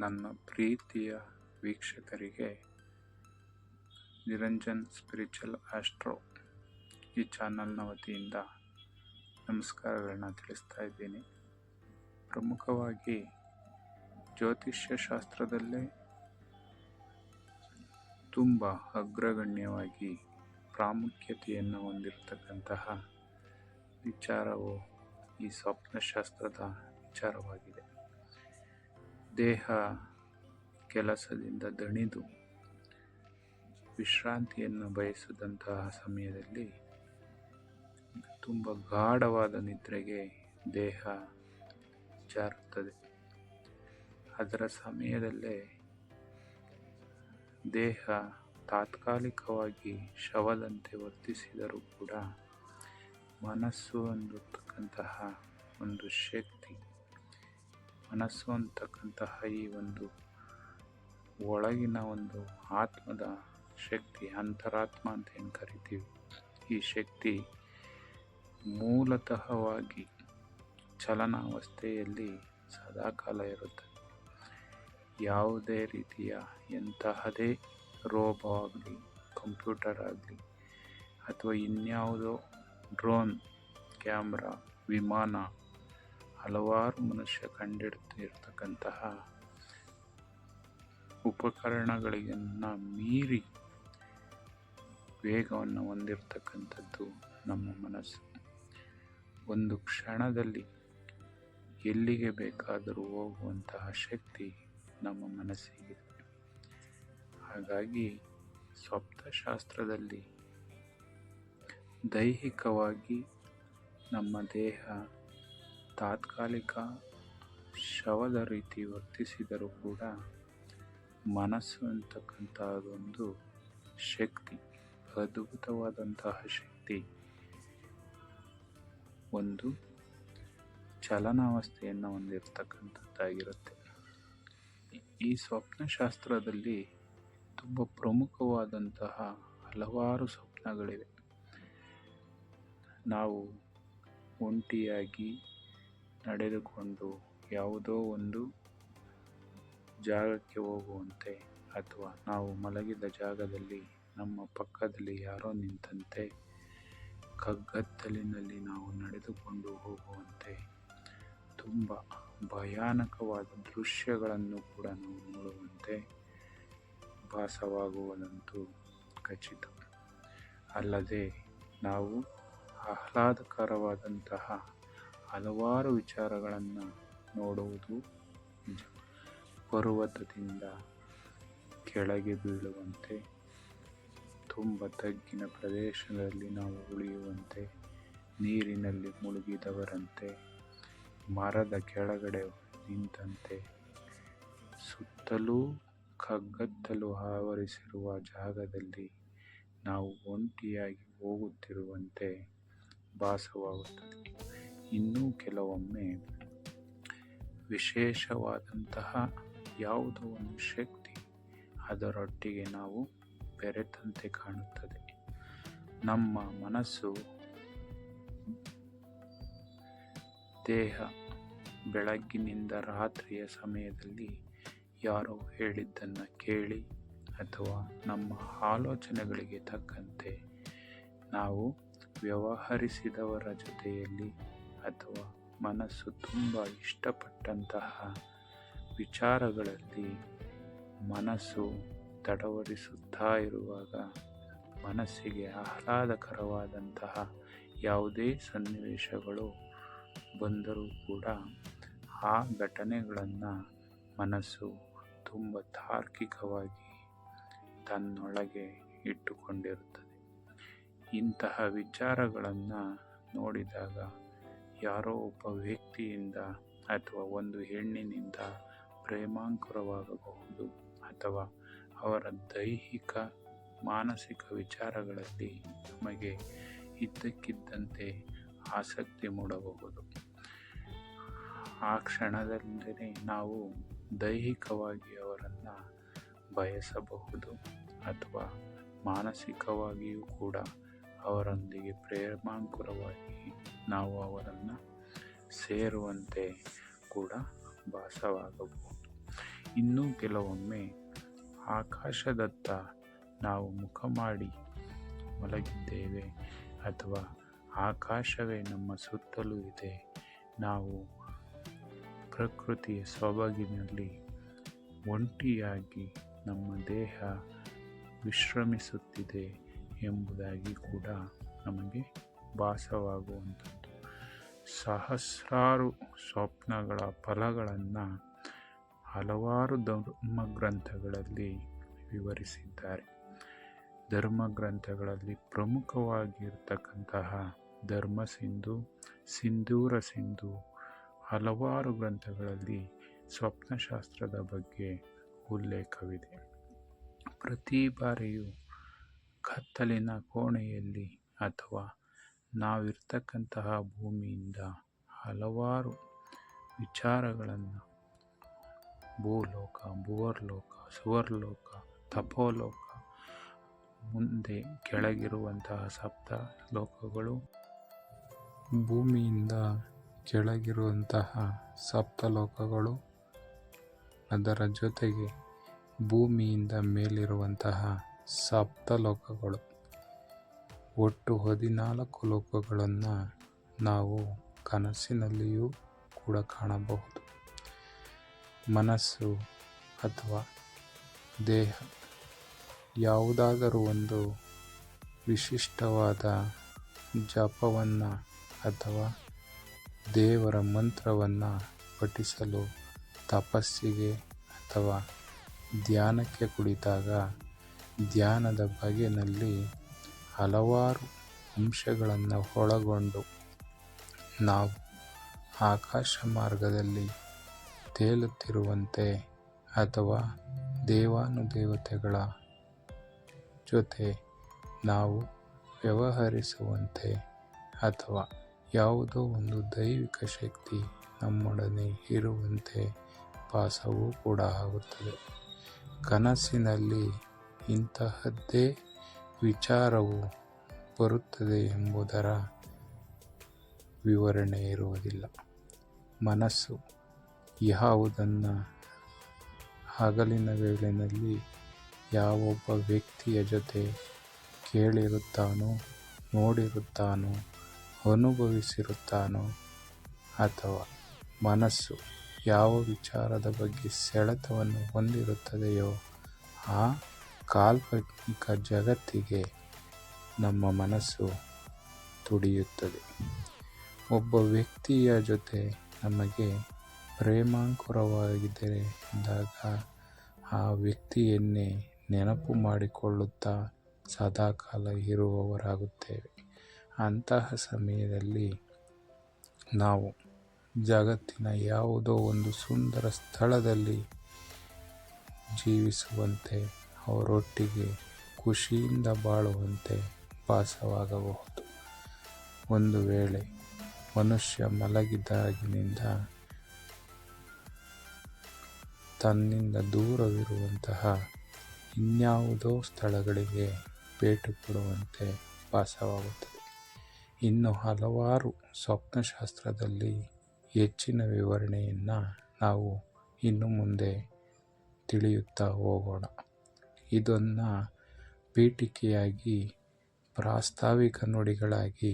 ನನ್ನ ಪ್ರೀತಿಯ ವೀಕ್ಷಕರಿಗೆ ನಿರಂಜನ್ ಸ್ಪಿರಿಚುವಲ್ ಆಸ್ಟ್ರೋ ಈ ಚಾನಲ್ನ ವತಿಯಿಂದ ನಮಸ್ಕಾರಗಳನ್ನ ತಿಳಿಸ್ತಾ ಇದ್ದೀನಿ. ಪ್ರಮುಖವಾಗಿ ಜ್ಯೋತಿಷ್ಯ ಶಾಸ್ತ್ರದಲ್ಲೇ ತುಂಬ ಅಗ್ರಗಣ್ಯವಾಗಿ ಪ್ರಾಮುಖ್ಯತೆಯನ್ನು ಹೊಂದಿರತಕ್ಕಂತಹ ವಿಚಾರವು ಈ ಸ್ವಪ್ನಶಾಸ್ತ್ರದ ವಿಚಾರವಾಗಿದೆ. ದೇಹ ಕೆಲಸದಿಂದ ದಣಿದು ವಿಶ್ರಾಂತಿಯನ್ನು ಬಯಸಿದಂತಹ ಸಮಯದಲ್ಲಿ ತುಂಬ ಗಾಢವಾದ ನಿದ್ರೆಗೆ ದೇಹ ಜಾರುತ್ತದೆ. ಅದರ ಸಮಯದಲ್ಲೇ ದೇಹ ತಾತ್ಕಾಲಿಕವಾಗಿ ಶವದಂತೆ ವರ್ತಿಸಿದರೂ ಕೂಡ ಮನಸ್ಸು ಅನ್ನತಕ್ಕಂತಹ ಒಂದು ಶಕ್ತಿ ಮನಸ್ಸು ಅಂತಕ್ಕಂತಹ ಈ ಒಂದು ಒಳಗಿನ ಒಂದು ಆತ್ಮದ ಶಕ್ತಿ, ಅಂತರಾತ್ಮ ಅಂತ ಏನು ಕರಿತೀವಿ? ಈ ಶಕ್ತಿ ಮೂಲತಃವಾಗಿ ಚಲನಾವಸ್ಥೆಯಲ್ಲಿ ಸದಾಕಾಲ ಇರುತ್ತದೆ ಯಾವುದೇ ರೀತಿಯ ಎಂತಹದೇ ರೋಬೋ ಆಗಲಿ, ಕಂಪ್ಯೂಟರ್ ಆಗಲಿ, ಅಥವಾ ಇನ್ಯಾವುದೋ ಡ್ರೋನ್, ಕ್ಯಾಮ್ರಾ, ವಿಮಾನ ಹಲವಾರು ಮನುಷ್ಯ ಕಂಡಿಡ್ತಿರ್ತಕ್ಕಂತಹ ಉಪಕರಣಗಳಿಗನ್ನು ಮೀರಿ ವೇಗವನ್ನು ಹೊಂದಿರತಕ್ಕಂಥದ್ದು ನಮ್ಮ ಮನಸ್ಸು. ಒಂದು ಕ್ಷಣದಲ್ಲಿ ಎಲ್ಲಿಗೆ ಬೇಕಾದರೂ ಹೋಗುವಂತಹ ಶಕ್ತಿ ನಮ್ಮ ಮನಸ್ಸಿಗೆ. ಹಾಗಾಗಿ ಸ್ವಪ್ತಶಾಸ್ತ್ರದಲ್ಲಿ ದೈಹಿಕವಾಗಿ ನಮ್ಮ ದೇಹ ತಾತ್ಕಾಲಿಕ ಶವದ ರೀತಿ ವರ್ತಿಸಿದರೂ ಕೂಡ ಮನಸ್ಸು ಅಂತಕ್ಕಂತಹದೊಂದು ಶಕ್ತಿ, ಅದ್ಭುತವಾದಂತಹ ಶಕ್ತಿ. ಒಂದು ಚಲನಾವಸ್ಥೆಯನ್ನು ಹೊಂದಿರತಕ್ಕಂಥದ್ದಾಗಿರುತ್ತೆ. ಈ ಸ್ವಪ್ನಶಾಸ್ತ್ರದಲ್ಲಿ ತುಂಬ ಪ್ರಮುಖವಾದಂತಹ ಹಲವಾರು ಸ್ವಪ್ನಗಳಿವೆ. ನಾವು ಒಂಟಿಯಾಗಿ ನಡೆದುಕೊಂಡು ಯಾವುದೋ ಒಂದು ಜಾಗಕ್ಕೆ ಹೋಗುವಂತೆ ಅಥವಾ ನಾವು ಮಲಗಿದ ಜಾಗದಲ್ಲಿ ನಮ್ಮ ಪಕ್ಕದಲ್ಲಿ ಯಾರೋ ನಿಂತಂತೆ ಕಗ್ಗತ್ತಲಿನಲ್ಲಿ ನಾವು ನಡೆದುಕೊಂಡು ಹೋಗುವಂತೆ ತುಂಬ ಭಯಾನಕವಾದ ದೃಶ್ಯಗಳನ್ನು ಕೂಡ ನಾವು ನೋಡುವಂತೆ ಭಾಸವಾಗುವುದಂತೂ ಖಚಿತ. ಅಲ್ಲದೆ ನಾವು ಆಹ್ಲಾದಕರವಾದಂತಹ ಹಲವಾರು ವಿಚಾರಗಳನ್ನು ನೋಡುವುದು ನಿಜ. ಪರ್ವತದಿಂದ ಕೆಳಗೆ ಬೀಳುವಂತೆ, ತುಂಬ ತಗ್ಗಿನ ಪ್ರದೇಶದಲ್ಲಿ ನಾವು ಉಳಿಯುವಂತೆ, ನೀರಿನಲ್ಲಿ ಮುಳುಗಿದವರಂತೆ, ಮರದ ಕೆಳಗಡೆ ನಿಂತಂತೆ, ಸುತ್ತಲೂ ಕಗ್ಗತ್ತಲು ಆವರಿಸಿರುವ ಜಾಗದಲ್ಲಿ ನಾವು ಒಂಟಿಯಾಗಿ ಹೋಗುತ್ತಿರುವಂತೆ ಭಾಸವಾಗುತ್ತದೆ. ಇನ್ನೂ ಕೆಲವೊಮ್ಮೆ ವಿಶೇಷವಾದಂತಹ ಯಾವುದೋ ಒಂದು ಶಕ್ತಿ ಅದರೊಟ್ಟಿಗೆ ನಾವು ಬೆರೆತಂತೆ ಕಾಣುತ್ತದೆ. ನಮ್ಮ ಮನಸ್ಸು ದೇಹ ಬೆಳಗ್ಗಿನಿಂದ ರಾತ್ರಿಯ ಸಮಯದಲ್ಲಿ ಯಾರೋ ಹೇಳಿದ್ದನ್ನು ಕೇಳಿ ಅಥವಾ ನಮ್ಮ ಆಲೋಚನೆಗಳಿಗೆ ತಕ್ಕಂತೆ ನಾವು ವ್ಯವಹರಿಸಿದವರ ಜೊತೆಯಲ್ಲಿ ಅಥವಾ ಮನಸ್ಸು ತುಂಬ ಇಷ್ಟಪಟ್ಟಂತಹ ವಿಚಾರಗಳಲ್ಲಿ ಮನಸ್ಸು ತಡವರಿಸುತ್ತಾ ಇರುವಾಗ ಮನಸ್ಸಿಗೆ ಆಹ್ಲಾದಕರವಾದಂತಹ ಯಾವುದೇ ಸನ್ನಿವೇಶಗಳು ಬಂದರೂ ಕೂಡ ಆ ಘಟನೆಗಳನ್ನು ಮನಸ್ಸು ತುಂಬ ತಾರ್ಕಿಕವಾಗಿ ತನ್ನೊಳಗೆ ಇಟ್ಟುಕೊಂಡಿರುತ್ತದೆ. ಇಂತಹ ವಿಚಾರಗಳನ್ನು ನೋಡಿದಾಗ ಯಾರೋ ಒಬ್ಬ ವ್ಯಕ್ತಿಯಿಂದ ಅಥವಾ ಒಂದು ಹೆಣ್ಣಿನಿಂದ ಪ್ರೇಮಾಂಕುರವಾಗಬಹುದು ಅಥವಾ ಅವರ ದೈಹಿಕ, ಮಾನಸಿಕ ವಿಚಾರಗಳಲ್ಲಿ ನಮಗೆ ಇದ್ದಕ್ಕಿದ್ದಂತೆ ಆಸಕ್ತಿ ಮೂಡಬಹುದು. ಆ ಕ್ಷಣದಲ್ಲೇ ನಾವು ದೈಹಿಕವಾಗಿ ಅವರನ್ನು ಬಯಸಬಹುದು ಅಥವಾ ಮಾನಸಿಕವಾಗಿಯೂ ಕೂಡ ಅವರೊಂದಿಗೆ ಪ್ರೇಮಾಂಕುರವಾಗಿ ನಾವು ಅವರನ್ನು ಸೇರುವಂತೆ ಕೂಡ ಭಾಸವಾಗಬಹುದು. ಇನ್ನೂ ಕೆಲವೊಮ್ಮೆ ಆಕಾಶದತ್ತ ನಾವು ಮುಖ ಮಾಡಿ ಮಲಗಿದ್ದೇವೆ ಅಥವಾ ಆಕಾಶವೇ ನಮ್ಮ ಸುತ್ತಲೂ ಇದೆ, ನಾವು ಪ್ರಕೃತಿಯ ಸೊಬಗಿನಲ್ಲಿ ಒಂಟಿಯಾಗಿ ನಮ್ಮ ದೇಹ ವಿಶ್ರಮಿಸುತ್ತಿದೆ ಎಂಬುದಾಗಿ ಕೂಡ ನಮಗೆ ಭಾಸವಾಗುವಂಥದ್ದು. ಸಹಸ್ರಾರು ಸ್ವಪ್ನಗಳ ಫಲಗಳನ್ನು ಹಲವಾರು ಧರ್ಮ ಗ್ರಂಥಗಳಲ್ಲಿ ವಿವರಿಸಿದ್ದಾರೆ. ಧರ್ಮ ಗ್ರಂಥಗಳಲ್ಲಿ ಪ್ರಮುಖವಾಗಿರ್ತಕ್ಕಂತಹ ಧರ್ಮ ಸಿಂಧು ಸಿಂಧೂರ ಸಿಂಧು, ಹಲವಾರು ಗ್ರಂಥಗಳಲ್ಲಿ ಸ್ವಪ್ನಶಾಸ್ತ್ರದ ಬಗ್ಗೆ ಉಲ್ಲೇಖವಿದೆ. ಪ್ರತಿ ಬಾರಿಯೂ ಕತ್ತಲಿನ ಕೋಣೆಯಲ್ಲಿ ಅಥವಾ ನಾವಿರ್ತಕ್ಕಂತಹ ಭೂಮಿಯಿಂದ ಹಲವಾರು ವಿಚಾರಗಳನ್ನು, ಭೂಲೋಕ, ಭುವರ್ಲೋಕ, ಸುವರ್ಲೋಕ, ತಪೋಲೋಕ, ಮುಂದೆ ಕೆಳಗಿರುವಂತಹ ಸಪ್ತ ಲೋಕಗಳು ಭೂಮಿಯಿಂದ ಕೆಳಗಿರುವಂತಹ ಸಪ್ತಲೋಕಗಳು, ಅದರ ಜೊತೆಗೆ ಭೂಮಿಯಿಂದ ಮೇಲಿರುವಂತಹ ಸಪ್ತಲೋಕಗಳು. ಒಟ್ಟು ಹದಿನಾಲ್ಕು ಲೋಕಗಳನ್ನು ನಾವು ಕನಸಿನಲ್ಲಿಯೂ ಕೂಡ ಕಾಣಬಹುದು. ಮನಸ್ಸು ಅಥವಾ ದೇಹ ಯಾವುದಾದರೂ ಒಂದು ವಿಶಿಷ್ಟವಾದ ಜಪವನ್ನು ಅಥವಾ ದೇವರ ಮಂತ್ರವನ್ನು ಪಠಿಸಲು ತಪಸ್ಸಿಗೆ ಅಥವಾ ಧ್ಯಾನಕ್ಕೆ ಕುಳಿತಾಗ ಧ್ಯಾನದ ಬಗೆನಲ್ಲಿ ಹಲವಾರು ಅಂಶಗಳನ್ನು ಒಳಗೊಂಡು ನಾವು ಆಕಾಶ ಮಾರ್ಗದಲ್ಲಿ ತೇಲುತ್ತಿರುವಂತೆ ಅಥವಾ ದೇವಾನುದೇವತೆಗಳ ಜೊತೆ ನಾವು ವ್ಯವಹರಿಸುವಂತೆ ಅಥವಾ ಯಾವುದೋ ಒಂದು ದೈವಿಕ ಶಕ್ತಿ ನಮ್ಮೊಡನೆ ಇರುವಂತೆ ಭಾಸವೂ ಕೂಡ ಆಗುತ್ತದೆ. ಕನಸಿನಲ್ಲಿ ಇಂತಹದ್ದೇ ವಿಚಾರವು ಬರುತ್ತದೆ ಎಂಬುದರ ವಿವರಣೆ ಇರುವುದಿಲ್ಲ. ಮನಸ್ಸು ಯಾವುದನ್ನು ಹಗಲಿನ ವೇಳೆಯಲ್ಲಿ ಯಾವೊಬ್ಬ ವ್ಯಕ್ತಿಯ ಜೊತೆ ಕೇಳಿರುತ್ತಾನೋ, ನೋಡಿರುತ್ತಾನೋ, ಅನುಭವಿಸಿರುತ್ತಾನೋ ಅಥವಾ ಮನಸ್ಸು ಯಾವ ವಿಚಾರದ ಬಗ್ಗೆ ಸೆಳೆತವನ್ನು ಹೊಂದಿರುತ್ತದೆಯೋ, ಆ ಕಾಲ್ಪನಿಕ ಜಗತ್ತಿಗೆ ನಮ್ಮ ಮನಸ್ಸು ತುಡಿಯುತ್ತದೆ. ಒಬ್ಬ ವ್ಯಕ್ತಿಯ ಜೊತೆ ನಮಗೆ ಪ್ರೇಮಾಂಕುರವಾಗಿದ್ದರೆ ಎಂದಾಗ ಆ ವ್ಯಕ್ತಿಯನ್ನೇ ನೆನಪು ಮಾಡಿಕೊಳ್ಳುತ್ತಾ ಸದಾಕಾಲ ಇರುವವರಾಗುತ್ತೇವೆ. ಅಂತಹ ಸಮಯದಲ್ಲಿ ನಾವು ಜಗತ್ತಿನ ಯಾವುದೋ ಒಂದು ಸುಂದರ ಸ್ಥಳದಲ್ಲಿ ಜೀವಿಸುವಂತೆ ಅವರೊಟ್ಟಿಗೆ ಖುಷಿಯಿಂದ ಬಾಳುವಂತೆ ಭಾಸವಾಗಬಹುದು ಒಂದು ವೇಳೆ ಮನುಷ್ಯ ಮಲಗಿದಾಗಿನಿಂದ ತನ್ನಿಂದ ದೂರವಿರುವಂತಹ ಇನ್ಯಾವುದೋ ಸ್ಥಳಗಳಿಗೆ ಭೇಟಿ ಕೊಡುವಂತೆ ಭಾಸವಾಗುತ್ತದೆ ಇನ್ನು ಹಲವಾರು ಸ್ವಪ್ನಶಾಸ್ತ್ರದಲ್ಲಿ ಹೆಚ್ಚಿನ ವಿವರಣೆಯನ್ನು ನಾವು ಇನ್ನು ಮುಂದೆ ತಿಳಿಯುತ್ತಾ ಹೋಗೋಣ. ಇದನ್ನು ಪೀಠಿಕೆಯಾಗಿ ಪ್ರಾಸ್ತಾವಿಕ ನುಡಿಗಳಾಗಿ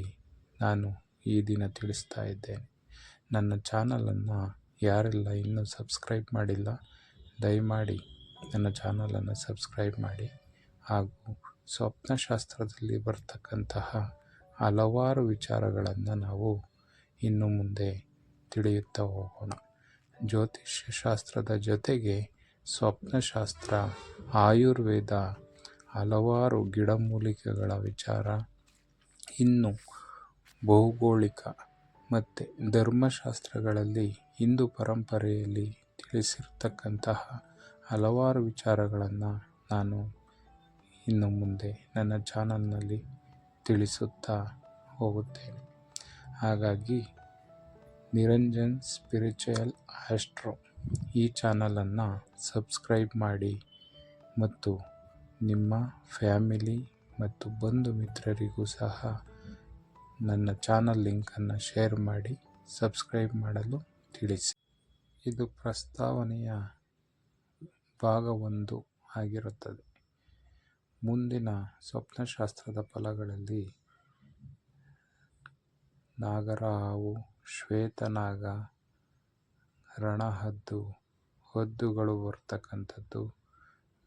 ನಾನು ಈ ದಿನ ತಿಳಿಸ್ತಾ ಇದ್ದೇನೆ. ನನ್ನ ಚಾನಲನ್ನು ಯಾರೆಲ್ಲ ಇನ್ನೂ ಸಬ್ಸ್ಕ್ರೈಬ್ ಮಾಡಿಲ್ಲ, ದಯಮಾಡಿ ನನ್ನ ಚಾನಲನ್ನು ಸಬ್ಸ್ಕ್ರೈಬ್ ಮಾಡಿ. ಹಾಗೂ ಸ್ವಪ್ನಶಾಸ್ತ್ರದಲ್ಲಿ ಬರ್ತಕ್ಕಂತಹ ಹಲವಾರು ವಿಚಾರಗಳನ್ನು ನಾವು ಇನ್ನು ಮುಂದೆ ತಿಳಿಯುತ್ತಾ ಹೋಗೋಣ. ಜ್ಯೋತಿಷ್ಯ ಶಾಸ್ತ್ರದ ಜೊತೆಗೆ ಸ್ವಪ್ನಶಾಸ್ತ್ರ, ಆಯುರ್ವೇದ, ಹಲವಾರು ಗಿಡಮೂಲಿಕೆಗಳ ವಿಚಾರ. ಇನ್ನು ಭೌಗೋಳಿಕ ಮತ್ತು ಧರ್ಮಶಾಸ್ತ್ರಗಳಲ್ಲಿ ಹಿಂದೂ ಪರಂಪರೆಯಲ್ಲಿ ತಿಳಿಸಿರ್ತಕ್ಕಂತಹ ಹಲವಾರು ವಿಚಾರಗಳನ್ನು ನಾನು ಇನ್ನು ಮುಂದೆ ನನ್ನ ಚಾನಲ್ನಲ್ಲಿ ತಿಳಿಸುತ್ತಾ ಹೋಗುತ್ತೇನೆ. ಹಾಗಾಗಿ ನಿರಂಜನ್ ಸ್ಪಿರಿಚುಯಲ್ ಆಸ್ಟ್ರೋ. ಈ ಚಾನಲನ್ನು ಸಬ್ಸ್ಕ್ರೈಬ್ ಮಾಡಿ ಮತ್ತು ನಿಮ್ಮ ಫ್ಯಾಮಿಲಿ ಮತ್ತು ಬಂಧು ಮಿತ್ರರಿಗೂ ಸಹ ನನ್ನ ಚಾನಲ್ ಲಿಂಕನ್ನು ಶೇರ್ ಮಾಡಿ ಸಬ್ಸ್ಕ್ರೈಬ್ ಮಾಡಲು ತಿಳಿಸಿ. ಇದು ಪ್ರಸ್ತಾವನೆಯ ಭಾಗ ಒಂದು ಆಗಿರುತ್ತದೆ. ಮುಂದಿನ ಸ್ವಪ್ನಶಾಸ್ತ್ರದ ಫಲಗಳಲ್ಲಿ ನಾಗರ ಹಾವು ಶ್ವೇತನಾಗ ರಣಹದ್ದು, ಹದ್ದುಗಳು ಬರ್ತಕ್ಕಂಥದ್ದು,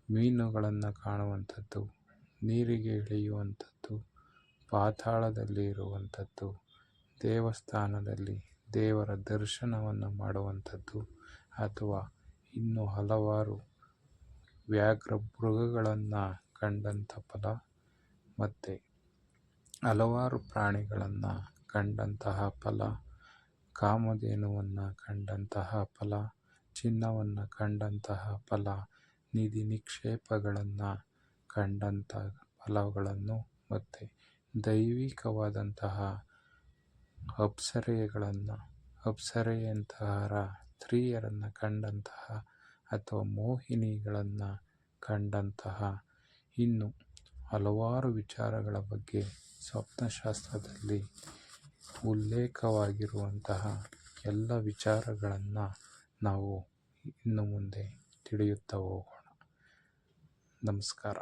ಮೀನುಗಳನ್ನು ಕಾಣುವಂಥದ್ದು, ನೀರಿಗೆ ಇಳಿಯುವಂಥದ್ದು, ಪಾತಾಳದಲ್ಲಿ ಇರುವಂಥದ್ದು, ದೇವಸ್ಥಾನದಲ್ಲಿ ದೇವರ ದರ್ಶನವನ್ನು ಮಾಡುವಂಥದ್ದು ಅಥವಾ ಇನ್ನೂ ಹಲವಾರು ವ್ಯಾಘ್ರ ಮೃಗಗಳನ್ನು ಕಂಡಂಥ ಫಲ ಮತ್ತು ಹಲವಾರು ಪ್ರಾಣಿಗಳನ್ನು ಕಂಡಂತಹ ಫಲ ಕಾಮಧೇನುವನ್ನು ಕಂಡಂತಹ ಫಲ, ಚಿನ್ನವನ್ನು ಕಂಡಂತಹ ಫಲ, ನಿಧಿ ನಿಕ್ಷೇಪಗಳನ್ನು ಕಂಡಂಥ ಫಲಗಳನ್ನು ಮತ್ತು ದೈವಿಕವಾದಂತಹ ಅಪ್ಸರೆಗಳನ್ನು ಅಪ್ಸರೆಯಂತಹ ಸ್ತ್ರೀಯರನ್ನು ಕಂಡಂತಹ ಅಥವಾ ಮೋಹಿನಿಗಳನ್ನು ಕಂಡಂತಹ ಇನ್ನು ಹಲವಾರು ವಿಚಾರಗಳ ಬಗ್ಗೆ ಸ್ವಪ್ನಶಾಸ್ತ್ರದಲ್ಲಿ ಉಲ್ಲೇಖವಾಗಿರುವಂತಹ ಎಲ್ಲ ವಿಚಾರಗಳನ್ನು ನಾವು ಇನ್ನು ಮುಂದೆ ತಿಳಿಯುತ್ತಾ ಹೋಗೋಣ. ನಮಸ್ಕಾರ.